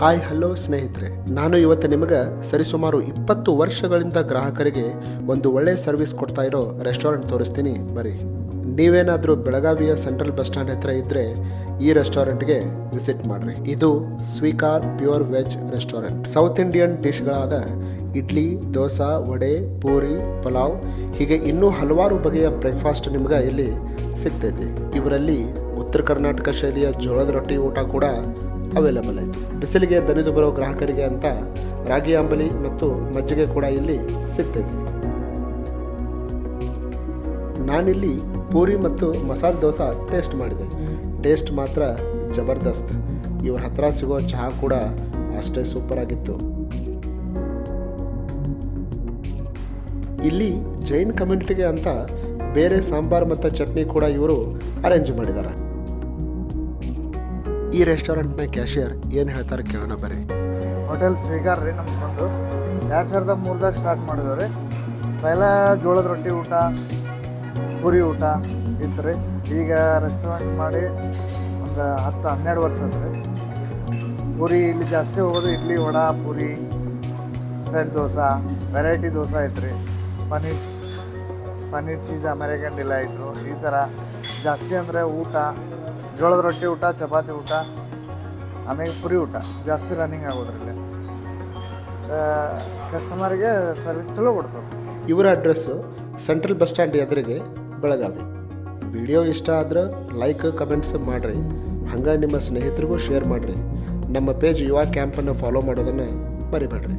Hi, hello ಸ್ನೇಹಿತರೆ. ನಾನು ಇವತ್ತು ನಿಮಗೆ ಸರಿಸುಮಾರು ಇಪ್ಪತ್ತು ವರ್ಷಗಳಿಂದ ಗ್ರಾಹಕರಿಗೆ ಒಂದು ಒಳ್ಳೆ ಸರ್ವಿಸ್ ಕೊಡ್ತಾ ಇರೋ ರೆಸ್ಟೋರೆಂಟ್ ತೋರಿಸ್ತೀನಿ. ಬರಿ ನೀವೇನಾದರೂ ಬೆಳಗಾವಿಯ ಸೆಂಟ್ರಲ್ ಬಸ್ ಸ್ಟ್ಯಾಂಡ್ ಹತ್ತಿರ ಇದ್ದರೆ ಈ ರೆಸ್ಟೋರೆಂಟ್ಗೆ ವಿಸಿಟ್ ಮಾಡ್ರಿ. ಇದು Swikar pure veg restaurant. South Indian ಡಿಶ್ಗಳಾದ idli, dosa, vada, puri, pulao, ಹೀಗೆ ಇನ್ನೂ ಹಲವಾರು ಬಗೆಯ ಬ್ರೇಕ್ಫಾಸ್ಟ್ ನಿಮ್ಗೆ ಇಲ್ಲಿ ಸಿಗ್ತೈತಿ. ಇವರಲ್ಲಿ ಉತ್ತರ ಕರ್ನಾಟಕ ಶೈಲಿಯ ಜೋಳದ ರೊಟ್ಟಿ ಊಟ ಕೂಡ ಅವೈಲೇಬಲ್ ಆಯಿತು ಬಿಸಿಲಿಗೆ ದನಿದು ಬರೋ ಗ್ರಾಹಕರಿಗೆ ಅಂತ ರಾಗಿ ಅಂಬಲಿ ಮತ್ತು ಮಜ್ಜಿಗೆ ಕೂಡ ಇಲ್ಲಿ ಸಿಗ್ತೈತಿ. ನಾನಿಲ್ಲಿ ಪೂರಿ ಮತ್ತು ಮಸಾಲೆ ದೋಸೆ ಟೇಸ್ಟ್ ಮಾಡಿದೆ. ಟೇಸ್ಟ್ ಮಾತ್ರ ಜಬರ್ದಸ್ತ್. ಇವ್ರ ಹತ್ರ ಸಿಗೋ ಚಹಾ ಕೂಡ ಅಷ್ಟೇ ಸೂಪರ್ ಆಗಿತ್ತು. ಇಲ್ಲಿ ಜೈನ್ ಕಮ್ಯುನಿಟಿಗೆ ಅಂತ ಬೇರೆ ಸಾಂಬಾರ್ ಮತ್ತು ಚಟ್ನಿ ಕೂಡ ಇವರು ಅರೇಂಜ್ ಮಾಡಿದ್ದಾರೆ ಈ ರೆಸ್ಟೋರೆಂಟ್ನ ಕ್ಯಾಶಿಯರ್ ಏನು ಹೇಳ್ತಾರೆ ಕೇಳೋಣ ಬರ್ರಿ. ಹೋಟೆಲ್ ಸ್ವೀಕಾರ ರೀ ನಮ್ಮ ಬಂದು ಎರಡು ಸಾವಿರದ ಮೂರದಾಗ ಸ್ಟಾರ್ಟ್ ಮಾಡಿದವ್ರಿ. ಪೈಲ ಜೋಳದ ರೊಟ್ಟಿ ಊಟ, ಪುರಿ ಊಟ ಇತ್ತು ರೀ. ಈಗ ರೆಸ್ಟೋರೆಂಟ್ ಮಾಡಿ ಒಂದು ಹತ್ತು ಹನ್ನೆರಡು ವರ್ಷ ಆಯ್ತು ರೀ. ಪೂರಿ ಇಲ್ಲಿ ಜಾಸ್ತಿ ಹೋಗೋದು ಇಡ್ಲಿ ವಡ, ಪುರಿ, ಸೆಟ್ ದೋಸೆ ವೆರೈಟಿ ದೋಸೆ ಐತೆ ರೀ. Paneer paneer cheese American delight ಈ ಥರ ಜಾಸ್ತಿ ಅಂದರೆ ಊಟ ಜೋಳದ ರೊಟ್ಟಿ ಊಟ, ಚಪಾತಿ ಊಟ, ಆಮೇಲೆ ಪುರಿ ಊಟ. ಜಾಸ್ತಿ ರನ್ನಿಂಗ್ ಆಗೋದ್ರಲ್ಲಿ. ಕಸ್ಟಮರ್ಗೆ ಸರ್ವಿಸ್ ಚಲೋ ಕೊಡ್ತಾರೆ ಇವರ ಅಡ್ರೆಸ್ಸು ಸೆಂಟ್ರಲ್ ಬಸ್ ಸ್ಟ್ಯಾಂಡ್ ಎದುರಿಗೆ ಬೆಳಗಾವಿ. ವಿಡಿಯೋ ಇಷ್ಟ ಆದ್ರೆ ಲೈಕ್ ಕಮೆಂಟ್ಸ್ ಮಾಡಿರಿ. ಹಂಗೆ ನಿಮ್ಮ ಸ್ನೇಹಿತರಿಗೂ ಶೇರ್ ಮಾಡಿರಿ. ನಮ್ಮ ಪೇಜ್ ಯುವ ಕ್ಯಾಂಪನ್ನು ಫಾಲೋ ಮಾಡೋದನ್ನು ಮರಿಬೇಡ್ರಿ.